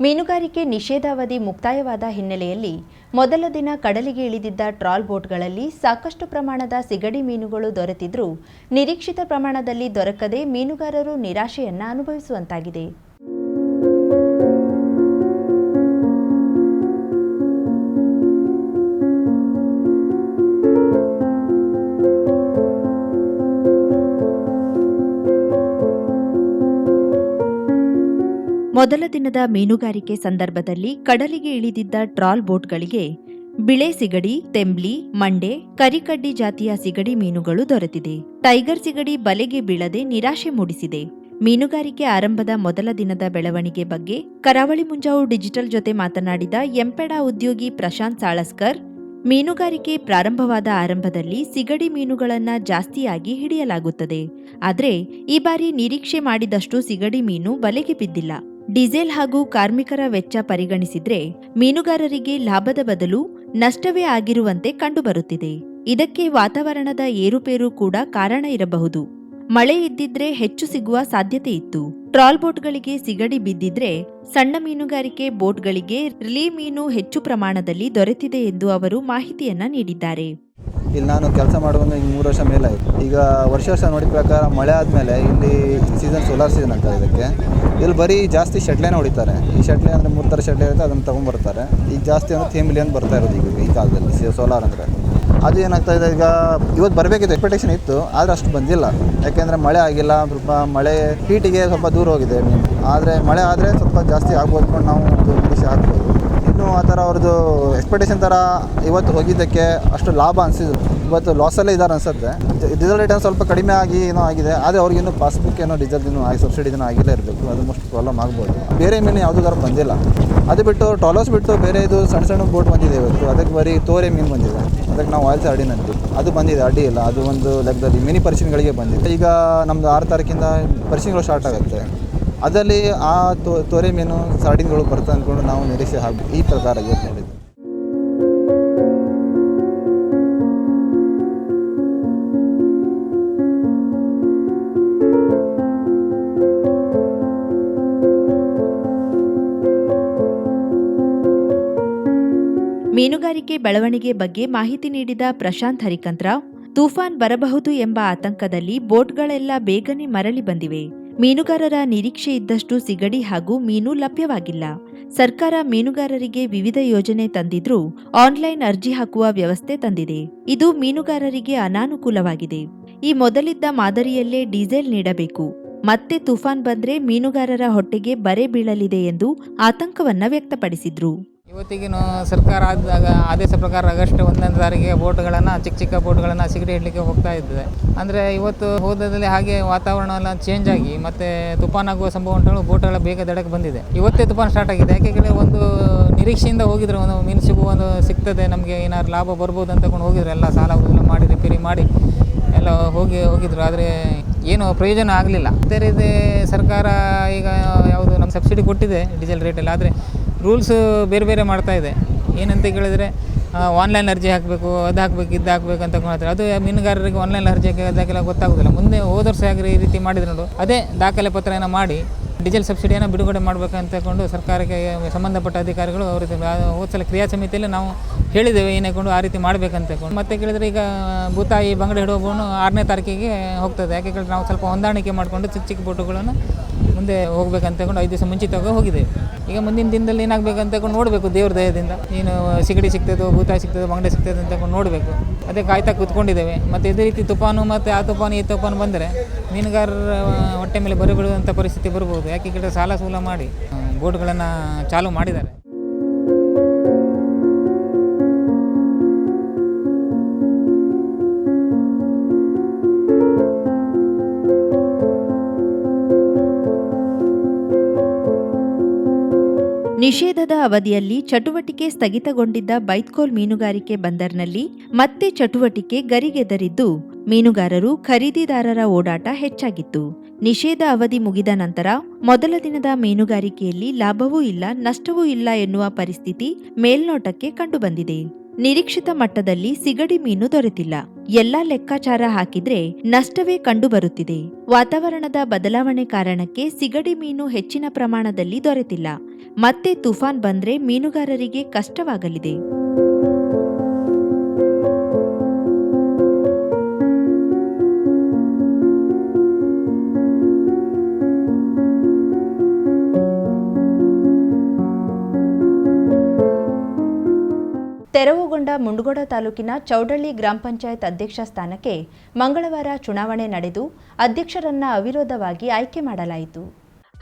ಮೀನುಗಾರಿಕೆ ನಿಷೇಧಾವಧಿ ಮುಕ್ತಾಯವಾದ ಹಿನ್ನೆಲೆಯಲ್ಲಿ ಮೊದಲ ದಿನ ಕಡಲಿಗೆ ಇಳಿದಿದ್ದ ಟ್ರಾಲ್ ಬೋಟ್ಗಳಲ್ಲಿ ಸಾಕಷ್ಟು ಪ್ರಮಾಣದ ಸಿಗಡಿ ಮೀನುಗಳು ದೊರೆತಿದ್ರೂ ನಿರೀಕ್ಷಿತ ಪ್ರಮಾಣದಲ್ಲಿ ದೊರಕದೆ ಮೀನುಗಾರರು ನಿರಾಶೆಯನ್ನ ಅನುಭವಿಸುವಂತಾಗಿದೆ. ಮೊದಲ ದಿನದ ಮೀನುಗಾರಿಕೆ ಸಂದರ್ಭದಲ್ಲಿ ಕಡಲಿಗೆ ಇಳಿದಿದ್ದ ಟ್ರಾಲ್ ಬೋಟ್ಗಳಿಗೆ ಬಿಳೆ ಸಿಗಡಿ, ತೆಂಬ್ಲಿ, ಮಂಡೆ, ಕರಿಕಡ್ಡಿ ಜಾತಿಯ ಸಿಗಡಿ ಮೀನುಗಳು ದೊರೆತಿದೆ. ಟೈಗರ್ ಸಿಗಡಿ ಬಲೆಗೆ ಬೀಳದೆ ನಿರಾಶೆ ಮೂಡಿಸಿದೆ. ಮೀನುಗಾರಿಕೆ ಆರಂಭದ ಮೊದಲ ದಿನದ ಬೆಳವಣಿಗೆ ಬಗ್ಗೆ ಕರಾವಳಿ ಮುಂಜಾವು ಡಿಜಿಟಲ್ ಜೊತೆ ಮಾತನಾಡಿದ ಎಂಪೆಡ ಉದ್ಯೋಗಿ ಪ್ರಶಾಂತ್ ಸಾಳಸ್ಕರ್, ಮೀನುಗಾರಿಕೆ ಪ್ರಾರಂಭವಾದ ಆರಂಭದಲ್ಲಿ ಸಿಗಡಿ ಮೀನುಗಳನ್ನ ಜಾಸ್ತಿಯಾಗಿ ಹಿಡಿಯಲಾಗುತ್ತದೆ. ಆದರೆ ಈ ಬಾರಿ ನಿರೀಕ್ಷೆ ಮಾಡಿದಷ್ಟು ಸಿಗಡಿ ಮೀನು ಬಲೆಗೆ ಬಿದ್ದಿಲ್ಲ. ಡೀಸೆಲ್ ಹಾಗೂ ಕಾರ್ಮಿಕರ ವೆಚ್ಚ ಪರಿಗಣಿಸಿದ್ರೆ ಮೀನುಗಾರರಿಗೆ ಲಾಭದ ಬದಲು ನಷ್ಟವೇ ಆಗಿರುವಂತೆ ಕಂಡುಬರುತ್ತಿದೆ. ಇದಕ್ಕೆ ವಾತಾವರಣದ ಏರುಪೇರು ಕೂಡ ಕಾರಣ ಇರಬಹುದು. ಮಳೆ ಇದ್ದಿದ್ರೆ ಹೆಚ್ಚು ಸಿಗುವ ಸಾಧ್ಯತೆ ಇತ್ತು. ಟ್ರಾಲ್ ಬೋಟ್ಗಳಿಗೆ ಸಿಗಡಿ ಬಿದ್ದಿದ್ರೆ ಸಣ್ಣ ಮೀನುಗಾರಿಕೆ ಬೋಟ್ಗಳಿಗೆ ರಿಲೀ ಮೀನು ಹೆಚ್ಚು ಪ್ರಮಾಣದಲ್ಲಿ ದೊರೆತಿದೆ ಎಂದು ಅವರು ಮಾಹಿತಿಯನ್ನ ನೀಡಿದ್ದಾರೆ. ಇಲ್ಲಿ ನಾನು ಕೆಲಸ ಮಾಡುವಾಗ ಹಿಂಗೆ ಮೂರು ವರ್ಷ ಮೇಲೆ ಮೇಲಾಯಿತು ಈಗ ವರ್ಷ ವರ್ಷ ನೋಡಿದ ಪ್ರಕಾರ ಮಳೆ ಆದಮೇಲೆ ಇಲ್ಲಿ ಸೀಸನ್ ಸೋಲಾರ್ ಸೀಸನ್ ಅಂತ ಇದಕ್ಕೆ. ಇಲ್ಲಿ ಬರೀ ಜಾಸ್ತಿ ಶಟ್ಲೇನೇ ಹೊಡಿತಾರೆ ಈ ಶಟ್ಲೆ ಅಂದರೆ ಮೂರು ಥರ ಶಟ್ಲೆ ಇರುತ್ತೆ, ಅದನ್ನು ತೊಗೊಂಡ್ಬರ್ತಾರೆ. ಈಗ ಜಾಸ್ತಿ ಅಂದರೆ ಥೀಮ್ ಅಂತ ಬರ್ತಾ ಇರೋದು ಈಗ ಈ ಕಾಲದಲ್ಲಿ ಸೋಲಾರ್ ಅಂದರೆ. ಅದು ಏನಾಗ್ತಾ ಇದೆ ಈಗ ಇವತ್ತು ಬರಬೇಕಿತ್ತು ಎಕ್ಸ್ಪೆಕ್ಟೇಷನ್ ಇತ್ತು, ಆದರೆ ಅಷ್ಟು ಬಂದಿಲ್ಲ. ಯಾಕೆಂದರೆ ಮಳೆ ಆಗಿಲ್ಲ, ಸ್ವಲ್ಪ ಮಳೆ ಹೀಟಿಗೆ ಸ್ವಲ್ಪ ದೂರ ಹೋಗಿದೆ ಆದರೆ ಮಳೆ ಆದರೆ ಸ್ವಲ್ಪ ಜಾಸ್ತಿ ಆಗ್ಬೋದು ನಾವು ಒಂದು ಇನ್ನೂ ಆ ಥರ ಅವ್ರದ್ದು ಎಕ್ಸ್ಪೆಕ್ಟೇಷನ್ ಥರ ಇವತ್ತು ಹೋಗಿದ್ದಕ್ಕೆ ಅಷ್ಟು ಲಾಭ ಅನಿಸಿದ್ರು. ಇವತ್ತು ಲಾಸಲ್ಲೇ ಇದ್ದಾರೆ ಅನಿಸುತ್ತೆ. ಡೀಸೆಲ್ ರೇಟ್ ಸ್ವಲ್ಪ ಕಡಿಮೆ ಆಗಿ ಏನೋ ಆಗಿದೆ. ಆದರೆ ಅವ್ರಿಗಿನ್ನೂ ಪಾಸ್ಬುಕ್ ಏನೋ ಡೀಸೆಲ್ ಇನ್ನೂ ಆಗಿ ಸಬ್ಸಿಡಿ ಏನೋ ಆಗಿಲ್ಲೇ ಇರಬೇಕು. ಅದು ಮೋಸ್ಟ್ ಪ್ರಾಬ್ಲಮ್ ಆಗ್ಬೋದು. ಬೇರೆ ಮೀನು ಯಾವುದೂ ಥರ ಬಂದಿಲ್ಲ. ಅದು ಬಿಟ್ಟು ಟಾಲೋಸ್ ಬಿಟ್ಟು ಬೇರೆ ಇದು ಸಣ್ಣ ಸಣ್ಣ ಬೋಟ್ ಬಂದಿದೆ ಇವತ್ತು. ಅದಕ್ಕೆ ಬರೀ ತೋರೆ ಮೀನು ಬಂದಿದೆ. ಅದಕ್ಕೆ ನಾವು ಆಯಿಲ್ ಅಡಿನ ಅಂತೀವಿ ಅದು ಬಂದಿದೆ, ಅಡ್ಡಿ ಇಲ್ಲ. ಅದು ಒಂದು ಲೆಕ್ಕದಲ್ಲಿ ಮಿನಿ ಪರಿಶೀಲನೆಗಳಿಗೆ ಬಂದಿದೆ. ಈಗ ನಮ್ಮದು ಆರು ತಾರೀಕಿಂದ ಪರಿಶೀಲನೆಗಳು ಸ್ಟಾರ್ಟ್ ಆಗುತ್ತೆ. ಅದರಲ್ಲಿ ಆ ತೊರೆ ಮೀನು ಸಾರ್ಡಿನ್ಗಳು ಬರ್ತದೆ ಅಂದ್ಕೊಂಡು ನಾವು ನಿರೀಕ್ಷೆ ಹಾಕಿ, ಈ ಪ್ರಕಾರ ಇವತ್ತು ಮೀನುಗಾರಿಕೆ ಬೆಳವಣಿಗೆ ಬಗ್ಗೆ ಮಾಹಿತಿ ನೀಡಿದ ಪ್ರಶಾಂತ್ ಹರಿಕಂತ್ರಾವ್, ತೂಫಾನ್ ಬರಬಹುದು ಎಂಬ ಆತಂಕದಲ್ಲಿ ಬೋಟ್ಗಳೆಲ್ಲ ಬೇಗನೆ ಮರಳಿ ಬಂದಿವೆ. ಮೀನುಗಾರರ ನಿರೀಕ್ಷೆ ಇದ್ದಷ್ಟು ಸಿಗಡಿ ಹಾಗೂ ಮೀನು ಲಭ್ಯವಾಗಿಲ್ಲ. ಸರ್ಕಾರ ಮೀನುಗಾರರಿಗೆ ವಿವಿಧ ಯೋಜನೆ ತಂದಿದ್ರೂ ಆನ್ಲೈನ್ ಅರ್ಜಿ ಹಾಕುವ ವ್ಯವಸ್ಥೆ ತಂದಿದೆ. ಇದು ಮೀನುಗಾರರಿಗೆ ಅನಾನುಕೂಲವಾಗಿದೆ. ಈ ಮೊದಲಿದ್ದ ಮಾದರಿಯಲ್ಲೇ ಡೀಸೆಲ್ ನೀಡಬೇಕು. ಮತ್ತೆ ತುಫಾನ್ ಬಂದ್ರೆ ಮೀನುಗಾರರ ಹೊಟ್ಟೆಗೆ ಬರೆ ಬೀಳಲಿದೆ ಎಂದು ಆತಂಕವನ್ನ ವ್ಯಕ್ತಪಡಿಸಿದ್ರು. ಇವತ್ತಿಗಿನ ಸರ್ಕಾರ ಆದಾಗ ಆದೇಶ ಪ್ರಕಾರ ಆಗಸ್ಟ್ ಒಂದನೇ ತಾರೀಕಿಗೆ ಬೋಟ್ಗಳನ್ನು, ಚಿಕ್ಕ ಚಿಕ್ಕ ಬೋಟ್ಗಳನ್ನು ಸಿಗಡಿ ಇಡಲಿಕ್ಕೆ ಹೋಗ್ತಾ ಇದ್ದೆ ಅಂದರೆ ಇವತ್ತು ಹೋದಲ್ಲಿ ಹಾಗೆ ವಾತಾವರಣ ಚೇಂಜ್ ಆಗಿ, ಮತ್ತು ತುಫಾನ್ ಆಗುವ ಸಂಭವ ಉಂಟು ಬೋಟ್ಗಳ ಬೇಗ ದಡಕ್ಕೆ ಬಂದಿದೆ. ಇವತ್ತೇ ತುಫಾನ್ ಸ್ಟಾರ್ಟ್ ಆಗಿದೆ. ಯಾಕೆ ಒಂದು ನಿರೀಕ್ಷೆಯಿಂದ ಹೋಗಿದ್ರು ಒಂದು ಮೀನು ಸಿಗುವ ಒಂದು ಸಿಗ್ತದೆ, ನಮಗೆ ಏನಾದ್ರು ಲಾಭ ಬರ್ಬೋದು ಅಂತ ತಗೊಂಡು ಹೋಗಿದ್ರು ಎಲ್ಲ ಸಾಲ ಮಾಡಿ ರಿಪೇರಿ ಮಾಡಿ ಎಲ್ಲ ಹೋಗಿ ಹೋಗಿದ್ರು. ಆದರೆ ಏನು ಪ್ರಯೋಜನ ಆಗಲಿಲ್ಲ. ಅದೇ ರೀತಿ ಸರ್ಕಾರ ಈಗ ಯಾವುದು ನಮ್ಮ ಸಬ್ಸಿಡಿ ಕೊಟ್ಟಿದೆ ಡೀಸೆಲ್ ರೇಟಲ್ಲಿ ಆದರೆ ರೂಲ್ಸ್ ಬೇರೆ ಬೇರೆ ಮಾಡ್ತಾ ಇದೆ. ಏನಂತ ಕೇಳಿದರೆ ಆನ್ಲೈನ್ ಅರ್ಜಿ ಹಾಕಬೇಕು, ಅದು ಹಾಕಬೇಕು, ಇದು ಹಾಕಬೇಕು ಅಂತ ಹೇಳ್ತಾರೆ ಅದು ಮೀನುಗಾರರಿಗೆ ಆನ್ಲೈನ್ ಅರ್ಜಿ ಹಾಕಿ ದಾಖಲೆ ಗೊತ್ತಾಗೋದಿಲ್ಲ. ಮುಂದೆ ಹೋದ ವರ್ಷ ಈ ರೀತಿ ಮಾಡಿದ್ರು ನೋಡು. ಅದೇ ದಾಖಲೆ ಪತ್ರನ ಮಾಡಿ ಡೀಸೆಲ್ ಸಬ್ಸಿಡಿಯನ್ನು ಬಿಡುಗಡೆ ಮಾಡಬೇಕಂತ ತಗೊಂಡು ಸರ್ಕಾರಕ್ಕೆ ಸಂಬಂಧಪಟ್ಟ ಅಧಿಕಾರಿಗಳು ಅವ್ರ ಹೋದ ಸಲ ಕ್ರಿಯಾ ಸಮಿತಿಯಲ್ಲಿ ನಾವು ಹೇಳಿದ್ದೇವೆ ಏನೇಕೊಂಡು ಆ ರೀತಿ ಮಾಡಬೇಕಂತ ತಗೊಂಡು ಮತ್ತೆ ಕೇಳಿದರೆ ಈಗ ಭೂತಾಯಿ ಬಂಗಡೆ ಹಿಡೋಬೋನು ಆರನೇ ತಾರೀಕಿಗೆ ಹೋಗ್ತದೆ. ಯಾಕೆ ಕೇಳಿದ್ರೆ ನಾವು ಸ್ವಲ್ಪ ಹೊಂದಾಣಿಕೆ ಮಾಡಿಕೊಂಡು ಚಿಕ್ಕ ಚಿಕ್ಕ ಬೋಟುಗಳನ್ನು ಮುಂದೆ ಹೋಗ್ಬೇಕಂತ ತಗೊಂಡು ಐದು ದಿವಸ ಮುಂಚಿತವಾಗಿ ಹೋಗಿದ್ದೇವೆ ಈಗ ಮುಂದಿನ ದಿನದಲ್ಲಿ ಏನಾಗಬೇಕಂತ ತಗೊಂಡು ನೋಡಬೇಕು, ದೇವ್ರ ದಯದಿಂದ. ಏನು ಸಿಗಡಿ ಸಿಗ್ತದೋ ಭೂತ ಸಿಗ್ತದೋ ಮಂಗಡೆ ಸಿಗ್ತದೆ ಅಂತ ನೋಡಬೇಕು. ಅದೇ ಕಾಯ್ತಾ ಕೂತ್ಕೊಂಡಿದ್ದೇವೆ. ಮತ್ತು ಇದೇ ರೀತಿ ತುಫಾನು ಮತ್ತು ಆ ತುಫಾನು, ಈ ತುಫಾನು ಬಂದರೆ ಮೀನುಗಾರರ ಹೊಟ್ಟೆ ಮೇಲೆ ಬರಬಿಡುವಂಥ ಪರಿಸ್ಥಿತಿ ಬರ್ಬೋದು. ಯಾಕೆ ಕೇಳಿದ್ರೆ ಸಾಲ ಸೂಲ ಮಾಡಿ ಬೋಟ್ಗಳನ್ನು ಚಾಲೂ ಮಾಡಿದ್ದಾರೆ. ನಿಷೇಧದ ಅವಧಿಯಲ್ಲಿ ಚಟುವಟಿಕೆ ಸ್ಥಗಿತಗೊಂಡಿದ್ದ ಬೈತ್ಕೋಲ್ ಮೀನುಗಾರಿಕೆ ಬಂದರ್ನಲ್ಲಿ ಮತ್ತೆ ಚಟುವಟಿಕೆ ಗರಿಗೆದರಿದ್ದು, ಮೀನುಗಾರರು ಖರೀದಿದಾರರ ಓಡಾಟ ಹೆಚ್ಚಾಗಿತ್ತು. ನಿಷೇಧ ಅವಧಿ ಮುಗಿದ ನಂತರ ಮೊದಲ ದಿನದ ಮೀನುಗಾರಿಕೆಯಲ್ಲಿ ಲಾಭವೂ ಇಲ್ಲ, ನಷ್ಟವೂ ಇಲ್ಲ ಎನ್ನುವ ಪರಿಸ್ಥಿತಿ ಮೇಲ್ನೋಟಕ್ಕೆ ಕಂಡುಬಂದಿದೆ. ನಿರೀಕ್ಷಿತ ಮಟ್ಟದಲ್ಲಿ ಸಿಗಡಿ ಮೀನು ದೊರೆತಿಲ್ಲ. ಎಲ್ಲಾ ಲೆಕ್ಕಾಚಾರ ಹಾಕಿದ್ರೆ ನಷ್ಟವೇ ಕಂಡುಬರುತ್ತಿದೆ. ವಾತಾವರಣದ ಬದಲಾವಣೆ ಕಾರಣಕ್ಕೆ ಸಿಗಡಿ ಮೀನು ಹೆಚ್ಚಿನ ಪ್ರಮಾಣದಲ್ಲಿ ದೊರೆತಿಲ್ಲ. ಮತ್ತೆ ತುಫಾನ್ ಬಂದ್ರೆ ಮೀನುಗಾರರಿಗೆ ಕಷ್ಟವಾಗಲಿದೆ. ತೆರವುಗೊಂಡ ಮುಂಡಗೋಡ ತಾಲೂಕಿನ ಚೌಡಳ್ಳಿ ಗ್ರಾಮ ಪಂಚಾಯತ್ ಅಧ್ಯಕ್ಷ ಸ್ಥಾನಕ್ಕೆ ಮಂಗಳವಾರ ಚುನಾವಣೆ ನಡೆದು ಅಧ್ಯಕ್ಷರನ್ನ ಅವಿರೋಧವಾಗಿ ಆಯ್ಕೆ ಮಾಡಲಾಯಿತು.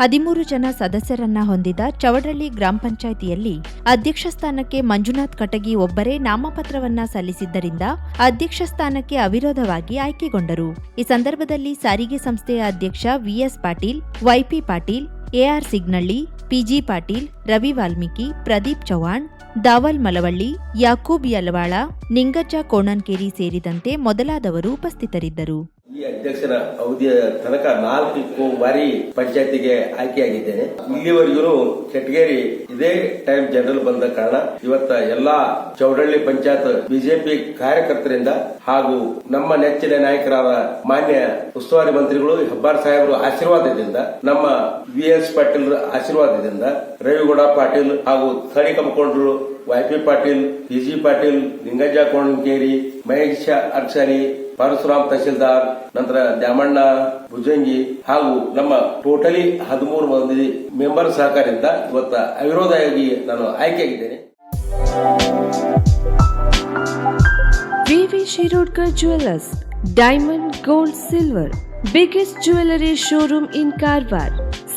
ಹದಿಮೂರು ಜನ ಸದಸ್ಯರನ್ನ ಹೊಂದಿದ ಚವಡಳ್ಳಿ ಗ್ರಾಮ ಪಂಚಾಯಿತಿಯಲ್ಲಿ ಅಧ್ಯಕ್ಷ ಸ್ಥಾನಕ್ಕೆ ಮಂಜುನಾಥ್ ಕಟಗಿ ಒಬ್ಬರೇ ನಾಮಪತ್ರವನ್ನ ಸಲ್ಲಿಸಿದ್ದರಿಂದ ಅಧ್ಯಕ್ಷ ಸ್ಥಾನಕ್ಕೆ ಅವಿರೋಧವಾಗಿ ಆಯ್ಕೆಗೊಂಡರು. ಈ ಸಂದರ್ಭದಲ್ಲಿ ಸಾರಿಗೆ ಸಂಸ್ಥೆಯ ಅಧ್ಯಕ್ಷ VS Patil YP Patil AR Signalli PG Patil, Ravi Valmiki, Pradeep Chauhan Dawal Malavalli Yakub Yalawal Ningajja Konankeri ಸೇರಿದಂತೆ ಮೊದಲಾದವರು ಉಪಸ್ಥಿತರಿದ್ದರು. ಈ ಅಧ್ಯಕ್ಷರ ಅವಧಿಯ ತನಕ ನಾಲ್ಕು ಬಾರಿ ಪಂಚಾಯತಿಗೆ ಆಯ್ಕೆಯಾಗಿದ್ದೇನೆ. ಇಲ್ಲಿವರೆಗೂ ಕೆಟಗೇರಿ ಇದೇ ಟೈಮ್ ಜನರಲ್ ಬಂದ ಕಾರಣ ಇವತ್ತ ಎಲ್ಲಾ ಚೌಡಳ್ಳಿ ಪಂಚಾಯತ್ ಬಿಜೆಪಿ ಕಾರ್ಯಕರ್ತರಿಂದ ಹಾಗೂ ನಮ್ಮ ನೆಚ್ಚಿನ ನಾಯಕರಾದ ಮಾನ್ಯ ಉಸ್ತುವಾರಿ ಮಂತ್ರಿಗಳು ಹೆಬ್ಬಾರ್ ಸಾಹೇಬರು ಆಶೀರ್ವಾದದಿಂದ, ನಮ್ಮ ವಿ ಎಸ್ ಪಾಟೀಲ್ ಆಶೀರ್ವಾದದಿಂದ, ರವಿಗೌಡ ಪಾಟೀಲ್ ಹಾಗೂ ಥಳಿ compounder YP Patil PG Patil Lingajja Konakeri Mahesha archery Parashuram tahsildar ನಂತರ ದ್ಯಾಮಣ್ಣ, ಭುಜಂಗಿ ಹಾಗೂ ನಮ್ಮ ಟೋಟಲಿ ಹದಿಮೂರು ಮಂದಿ ಮೆಂಬರ್ ಸಹಕಾರದಿಂದ ಇವತ್ತ ಅವಿರೋಧವಾಗಿ ನಾನು ಆಯ್ಕೆಯಾಗಿದ್ದೇನೆ. VV Shirodkar jewellers diamond gold silver biggest jewellery showroom in Karwar